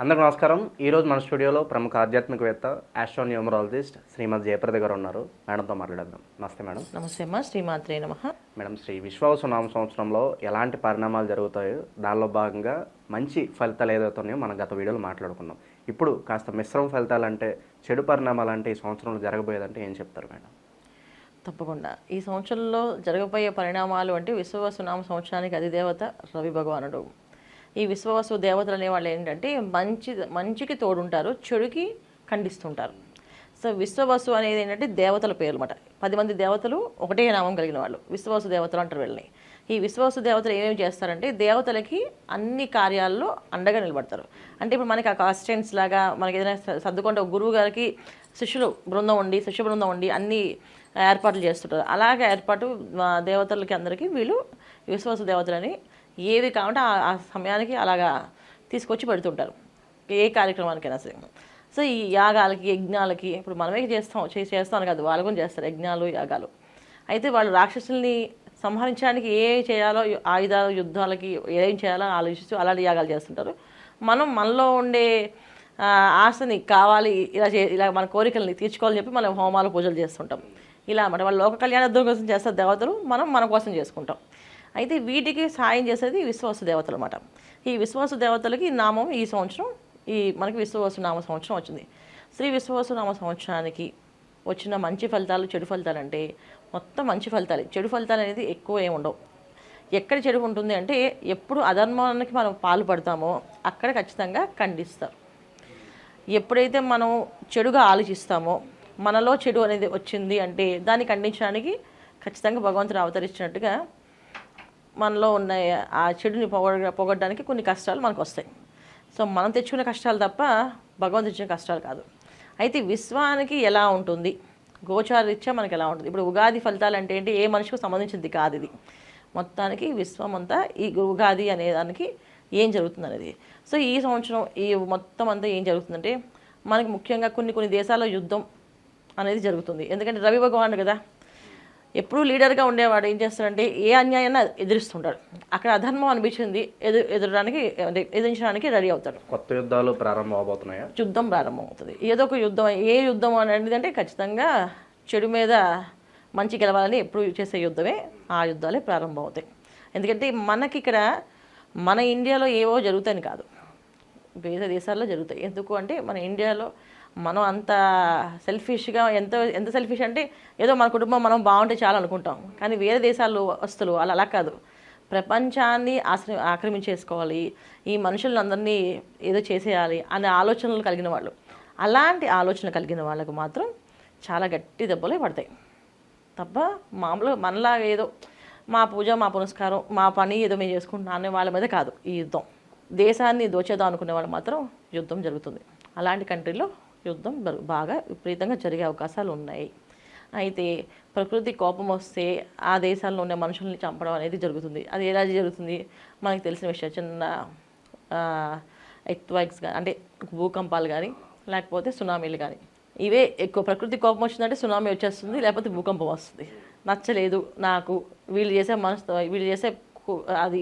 అందరికి నమస్కారం. ఈరోజు మన స్టూడియోలో ప్రముఖ ఆధ్యాత్మికవేత్త ఆస్ట్రోన్యూమరాలజిస్ట్ శ్రీమతి జయప్రద గారు ఉన్నారు. మేడంతో మాట్లాడదాం నమస్తే మేడం. నమస్తే అమ్మా. శ్రీమాత్రే నమ. మేడం శ్రీ విశ్వావసునామ సంవత్సరంలో ఎలాంటి పరిణామాలు జరుగుతాయో దానిలో భాగంగా మంచి ఫలితాలు ఏదైతే ఉన్నాయో మనం గత వీడియోలో మాట్లాడుకున్నాం. ఇప్పుడు కాస్త మిశ్రమ ఫలితాలు అంటే చెడు పరిణామాలు అంటే ఈ సంవత్సరంలో జరగబోయేదంటే ఏం చెప్తారు మేడం? తప్పకుండా. ఈ సంవత్సరంలో జరగబోయే పరిణామాలు అంటే విశ్వవసునామ సంవత్సరానికి అధిదేవత రవి భగవానుడు ఈ విశ్వవసు దేవతలు అనేవాళ్ళు ఏంటంటే మంచి మంచికి తోడుంటారు చెడుకి ఖండిస్తుంటారు. సో విశ్వవసు అనేది ఏంటంటే దేవతల పేరు అనమాట పది మంది దేవతలు ఒకటే నామం కలిగిన వాళ్ళు. విశ్వవసు దేవతలు అంటారు వీళ్ళని. ఈ విశ్వాసు దేవతలు ఏమేమి చేస్తారంటే దేవతలకి అన్ని కార్యాల్లో అండగా నిలబడతారు. అంటే ఇప్పుడు మనకి ఆ కాన్స్టెంట్స్ లాగా మనకి ఏదైనా స- సర్దుకుంటే ఒక గురువు గారికి శిష్యులు బృందం ఉండి శిష్య బృందం ఉండి అన్ని ఏర్పాట్లు చేస్తుంటారు. అలాగే ఏర్పాటు మా దేవతలకి అందరికీ వీళ్ళు విశ్వాస దేవతలని ఏది కావాలంటే ఆ- సమయానికి అలాగా తీసుకొచ్చి పెడుతుంటారు. ఏ కార్యక్రమానికైనా సరే. సో ఈ యాగాలకి యజ్ఞాలకి ఇప్పుడు మనమే చేస్తాం చేసి చేస్తాను కాదు వాళ్ళు కూడా చేస్తారు యజ్ఞాలు యాగాలు. అయితే వాళ్ళు రాక్షసుల్ని సంహరించడానికి ఏ చేయాలో ఆయుధాలు యుద్ధాలకి ఏం చేయాలో ఆలోచిస్తూ అలాంటి యాగాలు చేస్తుంటారు. మనం మనలో ఉండే ఆశని కావాలి ఇలా చే ఇలా మన కోరికల్ని తీర్చుకోవాలని చెప్పి మనం హోమాలు పూజలు చేస్తుంటాం. ఇలా అన్నమాట. వాళ్ళు లోక కళ్యాణ కోసం చేస్తారు దేవతలు మనం మన కోసం చేసుకుంటాం. అయితే వీటికి సాయం చేసేది విశ్వాస దేవతలు అనమాట ఈ విశ్వాస దేవతలకి నామం ఈ సంవత్సరం ఈ మనకి విశ్వవసు నామ సంవత్సరం వచ్చింది. శ్రీ విశ్వవసు నామ సంవత్సరానికి వచ్చిన మంచి ఫలితాలు చెడు ఫలితాలు అంటే మొత్తం మంచి ఫలితాలు. చెడు ఫలితాలు అనేది ఎక్కువ ఏమి ఉండవు. ఎక్కడ చెడు ఉంటుంది అంటే ఎప్పుడు అధర్మానికి మనం పాల్పడతామో అక్కడ ఖచ్చితంగా ఖండిస్తారు. ఎప్పుడైతే మనం చెడుగా ఆలోచిస్తామో మనలో చెడు అనేది వచ్చింది అంటే దాన్ని ఖండించడానికి ఖచ్చితంగా భగవంతుడు అవతరించినట్టుగా మనలో ఉన్న ఆ చెడుని పొగ పొగడడానికి కొన్ని కష్టాలు మనకు వస్తాయి. సో మనం తెచ్చుకునే కష్టాలు తప్ప భగవంతుడు ఇచ్చిన కష్టాలు కాదు. అయితే విశ్వానికి ఎలా ఉంటుంది? గోచారీత్యా మనకి ఎలా ఉంటుంది? ఇప్పుడు ఉగాది ఫలితాలు అంటే ఏంటి? ఏ మనిషికి సంబంధించింది కాదు ఇది. మొత్తానికి విశ్వం అంతా ఈ ఉగాది అనే దానికి ఏం జరుగుతుంది అనేది. సో ఈ సంవత్సరం ఈ మొత్తం అంతా ఏం జరుగుతుందంటే మనకి ముఖ్యంగా కొన్ని కొన్ని దేశాల్లో యుద్ధం అనేది జరుగుతుంది. ఎందుకంటే రవి భగవానుడు కదా ఎప్పుడూ లీడర్గా ఉండేవాడు ఏం చేస్తాడంటే ఏ అన్యాయాన్ని ఎదిరిస్తుంటాడు. అక్కడ అధర్మం అనిపించింది ఎదు ఎదురడానికి ఎదిరించడానికి రెడీ అవుతాడు. కొత్త యుద్ధాలు ప్రారంభం అవబోతున్నాయా? యుద్ధం ప్రారంభమవుతుంది. ఏదో ఒక యుద్ధం ఏ యుద్ధం అనేది అంటే ఖచ్చితంగా చెడు మీద మంచి గెలవాలని ఎప్పుడు చేసే యుద్ధమే ఆ యుద్ధాలే ప్రారంభమవుతాయి. ఎందుకంటే మనకి ఇక్కడ మన ఇండియాలో ఏవో జరుగుతాయని కాదు. వేరే దేశాల్లో జరుగుతాయి. ఎందుకు అంటే మన ఇండియాలో మనం అంత సెల్ఫిష్గా ఎంత ఎంత సెల్ఫిష్ అంటే ఏదో మన కుటుంబం మనం బాగుంటే చాలు అనుకుంటాం. కానీ వేరే దేశాల్లో వస్తువులు అలా అలా కాదు. ప్రపంచాన్ని ఆశ్ర ఆక్రమించేసుకోవాలి. ఈ మనుషులందరినీ ఏదో చేసేయాలి అనే ఆలోచనలు కలిగిన వాళ్ళు. అలాంటి ఆలోచన కలిగిన వాళ్ళకు మాత్రం చాలా గట్టి దెబ్బలే పడతాయి. తప్ప మామూలుగా మనలాగా ఏదో మా పూజ మా పునస్కారం మా పని ఏదో మేము చేసుకుంటున్నాం అనే వాళ్ళ మీద కాదు. ఈ యుద్ధం. దేశాన్ని దోచేద్దాం అనుకునే వాళ్ళు మాత్రం యుద్ధం జరుగుతుంది. అలాంటి కంట్రీలో యుద్ధం బాగా విపరీతంగా జరిగే అవకాశాలు ఉన్నాయి. అయితే ప్రకృతి కోపం వస్తే ఆ దేశాల్లో ఉండే మనుషుల్ని చంపడం అనేది జరుగుతుంది. అది ఎలా జరుగుతుంది? మనకు తెలిసిన విషయం చిన్న ఎక్వైక్స్ కానీ అంటే భూకంపాలు కానీ లేకపోతే సునామీలు కానీ ఇవే ఎక్కువ ప్రకృతి కోపం వచ్చిందంటే సునామీ వచ్చేస్తుంది లేకపోతే భూకంపం వస్తుంది. నచ్చలేదు నాకు. వీళ్ళు చేసే మనసు వీళ్ళు చేసే అది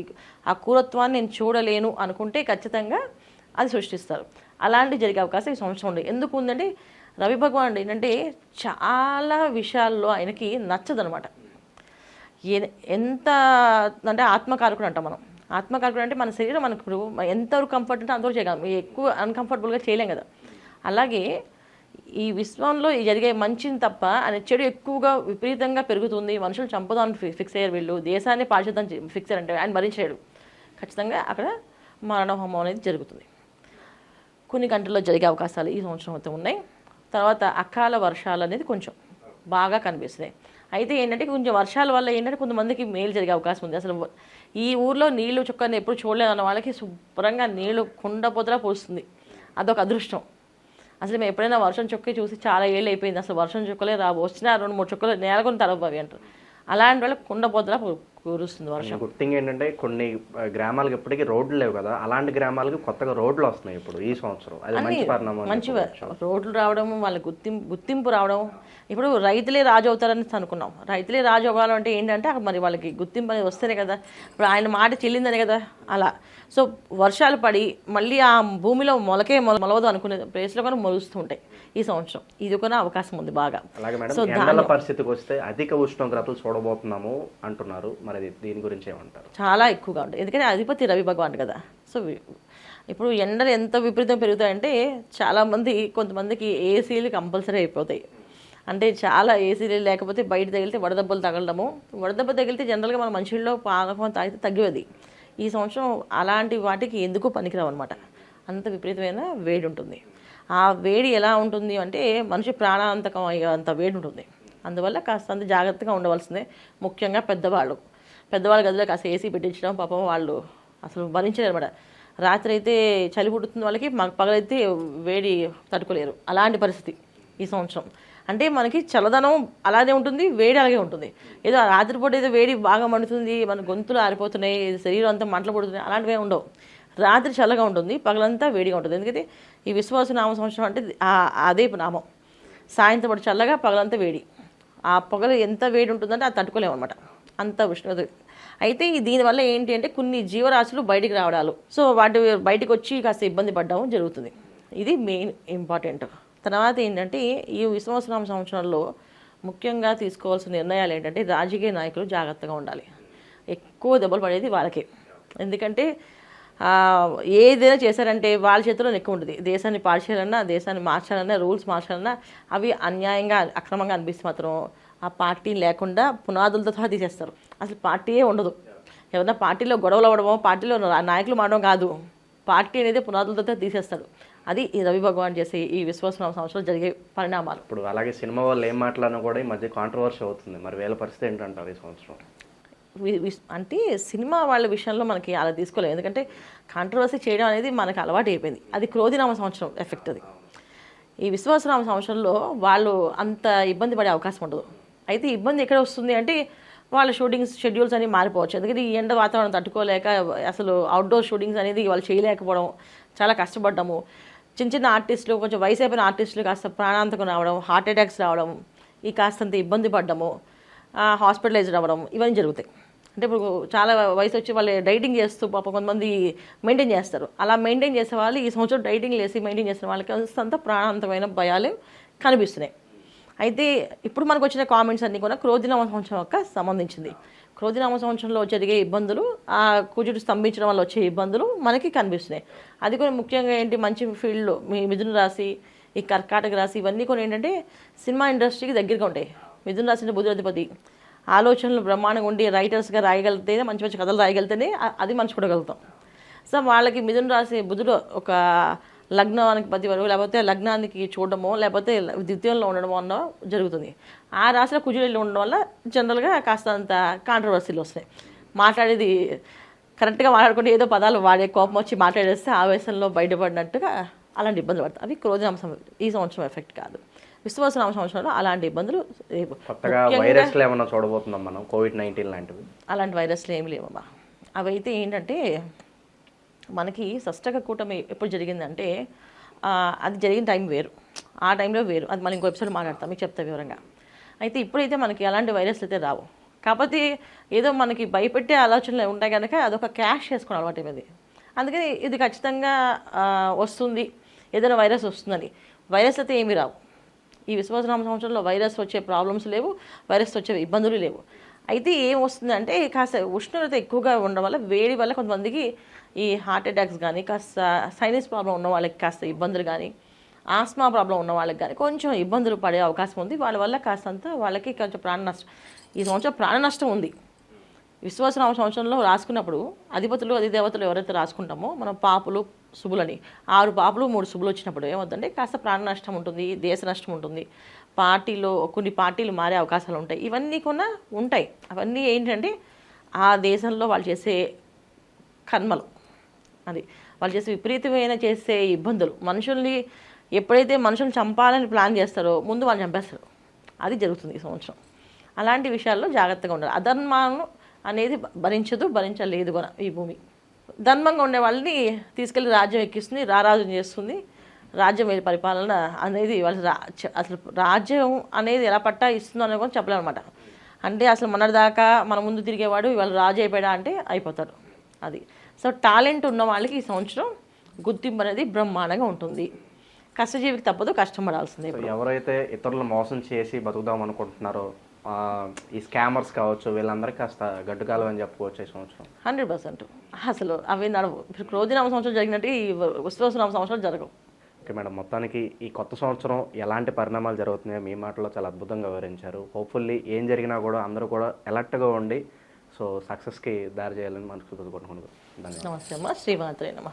ఆ క్రూరత్వాన్ని నేను చూడలేను అనుకుంటే ఖచ్చితంగా అది సృష్టిస్తారు. అలాంటి జరిగే అవకాశం ఈ సంవత్సరం ఉంది. ఎందుకు ఉందంటే రవి భగవానుడు ఏంటంటే చాలా విషయాల్లో ఆయనకి నచ్చదనమాట. ఏ- ఎంత అంటే ఆత్మకారకుడు అంటాం మనం. ఆత్మకారకుడు అంటే మన శరీరం మనకు ఇప్పుడు ఎంతవరకు కంఫర్ట్ ఉంటే అంతవరకు చేయగలం. ఎక్కువ అన్కంఫర్టబుల్గా చేయలేం కదా. అలాగే ఈ విశ్వంలో జరిగే మంచిని తప్ప ఆయన చెడు ఎక్కువగా విపరీతంగా పెరుగుతుంది. మనుషులు చంపదాన్ని ఫిక్స్ అయ్యారు వీళ్ళు. దేశాన్ని పాల్చేద్దాం ఫిక్స్ అయ్యారంటే ఆయన భరించాడు ఖచ్చితంగా అక్కడ మరణ హోమం అనేది జరుగుతుంది. కొన్ని గంటల్లో జరిగే అవకాశాలు ఈ సంవత్సరం అయితే ఉన్నాయి. తర్వాత అకాల వర్షాలు అనేది కొంచెం బాగా కనిపిస్తున్నాయి. అయితే ఏంటంటే కొంచెం వర్షాల వల్ల ఏంటంటే కొంతమందికి మేలు జరిగే అవకాశం ఉంది. అసలు ఈ ఊర్లో నీళ్ళు చుక్కని ఎప్పుడు చూడలేదు అన్న వాళ్ళకి శుభ్రంగా నీళ్ళు కుండపోతలా పోస్తుంది. అదొక అదృష్టం. అసలు మేము ఎప్పుడైనా వర్షం చుక్క చూసి చాలా ఏళ్ళు అయిపోయింది. అసలు వర్షం చుక్కలే రావు. వచ్చినా రెండు మూడు చుక్కలు నేలకొని తరవు అంటారు. అలాంటి వాళ్ళకి కుండపోతలా కురుస్తుంది వర్షం. గుడ్ థింగ్ ఏంటంటే కొన్ని గ్రామాలకు ఇప్పటికీ రోడ్లు లేవు కదా. అలాంటి గ్రామాలకు కొత్తగా రోడ్లు వస్తున్నాయి ఇప్పుడు ఈ సంవత్సరం. అది మంచి పరిణామం మంచి. రోడ్లు రావడం వాళ్ళ గుర్తింపు గుర్తింపు రావడం. ఇప్పుడు రైతులే రాజు అవుతారని అనుకున్నాం. రైతులే రాజు అవ్వాలంటే ఏంటంటే మరి వాళ్ళకి గుర్తింపు అనేది వస్తేనే కదా. ఇప్పుడు ఆయన మాట చెల్లిందనే కదా అలా. సో వర్షాలు పడి మళ్ళీ ఆ భూమిలో మొలకే మొల మొలవదు అనుకునే ప్లేస్లో కూడా మొలుస్తూ ఉంటాయి ఈ సంవత్సరం. ఇది కూడా అవకాశం ఉంది బాగా. అలాగే మేడం ఎండల పరిస్థితికి వస్తే అధిక ఉష్ణోగ్రతలు చూడబోతున్నాము అంటున్నారు. మరి దీని గురించి ఏమంటారు? చాలా ఎక్కువగా ఉంటుంది ఎందుకంటే అధిపతి రవి భగవాన్ కదా. సో ఇప్పుడు ఎండలు ఎంత విపరీతం పెరుగుతాయంటే చాలామంది కొంతమందికి ఏసీలు కంపల్సరీ అయిపోతాయి. అంటే చాలా ఏసీలు లేకపోతే బయట తగిలితే వడదెబ్బలు తగలడము. వడదెబ్బ తగిలితే జనరల్గా మన మనుషుల్లో పాకం తాగితే తగ్గేది. ఈ సంవత్సరం అలాంటి వాటికి ఎందుకు పనికిరావు అనమాట అంత విపరీతమైన వేడి ఉంటుంది. ఆ వేడి ఎలా ఉంటుంది అంటే మనిషి ప్రాణాంతకం అయ్యే అంత వేడి ఉంటుంది. అందువల్ల కాస్త అంత జాగ్రత్తగా ఉండవలసిందే. ముఖ్యంగా పెద్దవాళ్ళు. పెద్దవాళ్ళ గదిలో కాస్త ఏసీ పెట్టించడం పాపం వాళ్ళు అసలు భరించలేరు అనమాట రాత్రి అయితే చలి పుట్టుతున్న వాళ్ళకి మాకు పగలైతే వేడి తట్టుకోలేరు. అలాంటి పరిస్థితి ఈ సంవత్సరం. అంటే మనకి చల్లదనం అలానే ఉంటుంది వేడి అలాగే ఉంటుంది. ఏదో రాత్రిపూట ఏదో వేడి బాగా మండుతుంది మన గొంతులు ఆరిపోతున్నాయి శరీరం అంతా మంటలు పడుతున్నాయి అలాంటివే ఉండవు. రాత్రి చల్లగా ఉంటుంది పగలంతా వేడిగా ఉంటుంది. ఎందుకంటే ఈ విశ్వాస నామ సంవత్సరం అంటే అదే నామం. సాయంత్రం పూట చల్లగా పగలంతా వేడి. ఆ పొగలు ఎంత వేడి ఉంటుందంటే అది తట్టుకోలేము అనమాట అంత ఉష్ణోగ్రత. అయితే దీనివల్ల ఏంటి అంటే కొన్ని జీవరాశులు బయటికి రావడాలు. సో వాటి బయటకు వచ్చి కాస్త ఇబ్బంది పడ్డం జరుగుతుంది. ఇది మెయిన్ ఇంపార్టెంట్. తర్వాత ఏంటంటే ఈ విశ్వసనామ సంవత్సరంలో ముఖ్యంగా తీసుకోవాల్సిన నిర్ణయాలు ఏంటంటే రాజకీయ నాయకులు జాగ్రత్తగా ఉండాలి. ఎక్కువ దెబ్బలు పడేది వాళ్ళకే. ఎందుకంటే ఏదైనా చేశారంటే వాళ్ళ చేతిలో ఎక్కువ ఉంటుంది. దేశాన్ని పాడు చేయాలన్నా దేశాన్ని మార్చాలన్నా రూల్స్ మార్చాలన్నా అవి అన్యాయంగా అక్రమంగా అనిపిస్తే మాత్రం ఆ పార్టీ లేకుండా పునాదులతో సహా తీసేస్తారు. అసలు పార్టీయే ఉండదు. ఏమన్నా పార్టీలో గొడవలు అవ్వడమో పార్టీలో నాయకులు మారడం కాదు. పార్టీ అనేది పునాదులతో తీసేస్తాడు అది ఈ రవి భగవాన్ చేసే ఈ విశ్వాసనామ సంవత్సరంలో జరిగే పరిణామాలు. ఇప్పుడు అలాగే సినిమా వాళ్ళు ఏం మాట్లాడినా కూడా ఈ మధ్య కాంట్రవర్సీ అవుతుంది. మరి వీళ్ళ పరిస్థితి ఏంటంటారు ఈ సంవత్సరం? అంటే సినిమా వాళ్ళ విషయంలో మనకి అలా తీసుకోలేదు ఎందుకంటే కాంట్రవర్సీ చేయడం అనేది మనకు అలవాటు అయిపోయింది. అది క్రోధినామ సంవత్సరం ఎఫెక్ట్ అది. ఈ విశ్వాసనామ సంవత్సరంలో వాళ్ళు అంత ఇబ్బంది పడే అవకాశం ఉండదు. అయితే ఇబ్బంది ఎక్కడ వస్తుంది అంటే వాళ్ళ షూటింగ్స్ షెడ్యూల్స్ అనేవి మారిపోవచ్చు. ఎందుకంటే ఈ ఎండ వాతావరణం తట్టుకోలేక అసలు అవుట్డోర్ షూటింగ్స్ అనేది వాళ్ళు చేయలేకపోవడం చాలా కష్టపడ్డాము. చిన్న చిన్న ఆర్టిస్టులు కొంచెం వయసు అయిపోయిన ఆర్టిస్టులు కాస్త ప్రాణాంతకం రావడం హార్ట్ అటాక్స్ రావడం ఈ కాస్తంత ఇబ్బంది పడ్డము హాస్పిటలైజ్డ్ అవ్వడం ఇవన్నీ జరుగుతాయి. అంటే ఇప్పుడు చాలా వయసు వచ్చి వాళ్ళు డైటింగ్ చేస్తూ పాప కొంతమంది మెయింటైన్ చేస్తారు. అలా మెయింటైన్ చేసే వాళ్ళు ఈ సంవత్సరం డైటింగ్ చేసి మెయింటైన్ చేసిన వాళ్ళకి అంత ప్రాణాంతమైన భయాలు కనిపిస్తున్నాయి. అయితే ఇప్పుడు మనకు వచ్చిన కామెంట్స్ అన్నీ కూడా క్రోధినామ సంవత్సరం యొక్క సంబంధించింది. క్రోధినామ సంవత్సరంలో జరిగే ఇబ్బందులు ఆ కుజుడు స్తంభించడం వల్ల వచ్చే ఇబ్బందులు మనకి కనిపిస్తున్నాయి. అది కూడా ముఖ్యంగా ఏంటి మంచి ఫీల్డ్లో మీ మిథున రాశి ఈ కర్కాటక రాశి ఇవన్నీ కూడా ఏంటంటే సినిమా ఇండస్ట్రీకి దగ్గరగా ఉంటాయి. మిథున రాసిన బుధులధిపతి ఆలోచనలు బ్రహ్మాండంగా ఉండి రైటర్స్గా రాయగలిగితేనే మంచి మంచి కథలు రాయగలిగితేనే అది అది మర్చిపోగలుగుతాం సో వాళ్ళకి మిథున రాశి బుధుడు ఒక లగ్నానికి పది వరకు లేకపోతే లగ్నానికి చూడడమో లేకపోతే ద్వితీయంలో ఉండడమో అన్న జరుగుతుంది. ఆ రాశిలో కుజులు ఉండడం వల్ల జనరల్గా కాస్త అంత కాంట్రవర్సీలు వస్తాయి మాట్లాడేది కరెక్ట్గా మాట్లాడుకుంటే ఏదో పదాలు వాడే కోపం వచ్చి మాట్లాడేస్తే ఆవేశంలో బయటపడినట్టుగా అలాంటి ఇబ్బందులు పడతాయి. అవి సంవత్సరం ఈ సంవత్సరం ఎఫెక్ట్ కాదు. విశ్వాసనామ సంవత్సరంలో అలాంటి ఇబ్బందులు లేవు. వైరస్లు ఏమన్నా చూడబోతున్నాం మనం కోవిడ్ నైన్టీన్ లాంటివి. అలాంటి వైరస్లు ఏమి లేవమ్మా. అవైతే ఏంటంటే మనకి షష్టక కూటమి ఎప్పుడు జరిగిందంటే అది జరిగిన టైం వేరు. ఆ టైంలో వేరు. అది మనం ఇంకో ఎపిసోడ్ మాట్లాడతాం. మీకు చెప్తా వివరంగా. అయితే ఇప్పుడైతే మనకి అలాంటి వైరస్లు అయితే రావు. కాకపోతే ఏదో మనకి భయపెట్టే ఆలోచనలు ఉంటాయి కనుక అదొక క్యాష్ చేసుకుని అలవాటు అయిపోయింది అందుకని ఇది ఖచ్చితంగా వస్తుంది. ఏదైనా వైరస్ వస్తుందని. వైరస్ అయితే ఏమీ రావు. ఈ విశ్వాసనామ సంవత్సరంలో వైరస్ వచ్చే ప్రాబ్లమ్స్ లేవు. వైరస్ వచ్చే ఇబ్బందులు లేవు. అయితే ఏం వస్తుందంటే కాస్త ఉష్ణోగ్రత ఎక్కువగా ఉండడం వల్ల వేడి వల్ల కొంతమందికి ఈ హార్ట్ అటాక్స్ కానీ కాస్త సైనస్ ప్రాబ్లం ఉన్న వాళ్ళకి కాస్త ఇబ్బందులు కానీ ఆస్మా ప్రాబ్లం ఉన్న వాళ్ళకి కానీ కొంచెం ఇబ్బందులు పడే అవకాశం ఉంది. వాళ్ళ వల్ల కాస్తంత వాళ్ళకి కొంచెం ప్రాణ నష్టం ఈ సంవత్సరం ప్రాణ నష్టం ఉంది. విశ్వాసనామ సంవత్సరంలో రాసుకున్నప్పుడు అధిపతులు అధిదేవతలు ఎవరైతే రాసుకుంటామో మనం పాపులు శుభులని ఆరు పాపులు మూడు శుభులు వచ్చినప్పుడు ఏమవుతుందంటే కాస్త ప్రాణ నష్టం ఉంటుంది దేశ నష్టం ఉంటుంది. పార్టీలో కొన్ని పార్టీలు మారే అవకాశాలు ఉంటాయి. ఇవన్నీ కూడా ఉంటాయి. అవన్నీ ఏంటంటే ఆ దేశంలో వాళ్ళు చేసే కర్మలు. అది వాళ్ళు చేసే విపరీతమైన చేసే ఇబ్బందులు. మనుషుల్ని ఎప్పుడైతే మనుషుల్ని చంపాలని ప్లాన్ చేస్తారో ముందు వాళ్ళు చంపేస్తారు. అది జరుగుతుంది ఈ సంవత్సరం. అలాంటి విషయాల్లో జాగ్రత్తగా ఉండాలి. అధర్మాలను అనేది భరించదు భరించలేదు కూడా ఈ భూమి. ధర్మంగా ఉండే వాళ్ళని తీసుకెళ్ళి రాజ్యం ఎక్కిస్తుంది రారాజు చేస్తుంది. రాజ్యం ఏ పరిపాలన అనేది వాళ్ళ అసలు రాజ్యం అనేది ఎలా పట్టా ఇస్తుందో అనేది కూడా చెప్పలేము అనమాట అంటే అసలు మొన్నటిదాకా మన ముందు తిరిగేవాడు ఇవాళ రాజు అయిపోయాడా అంటే అయిపోతాడు. అది. సో టాలెంట్ ఉన్న వాళ్ళకి ఈ సంవత్సరం గుర్తింపు అనేది బ్రహ్మాండంగా ఉంటుంది. కష్టజీవికి తప్పదు కష్టపడాల్సిందే ఎవరైతే ఇతరులను మోసం చేసి బతుకుదాం అనుకుంటున్నారో ఈ స్కామర్స్ కావచ్చు వీళ్ళందరికీ కాస్త గడ్డుకాలం అని చెప్పుకోవచ్చు ఈ సంవత్సరం. Hundred percent. అసలు అవి నడవు. ఇప్పుడు క్రోధినామ సంవత్సరం జరిగినట్టు ఈ విశ్వాసనామ సంవత్సరం జరగవు. Okay madam. మొత్తానికి ఈ కొత్త సంవత్సరం ఎలాంటి పరిణామాలు జరుగుతున్నాయో మీ మాటలో చాలా అద్భుతంగా వివరించారు. హోప్ఫుల్లీ ఏం జరిగినా కూడా అందరూ కూడా అలర్ట్గా ఉండి సో సక్సెస్కి దారి చేయాలని మనసు కోరుకుంటున్నాను. నమస్తే అమ్మ. శ్రీమాత్రే నమ.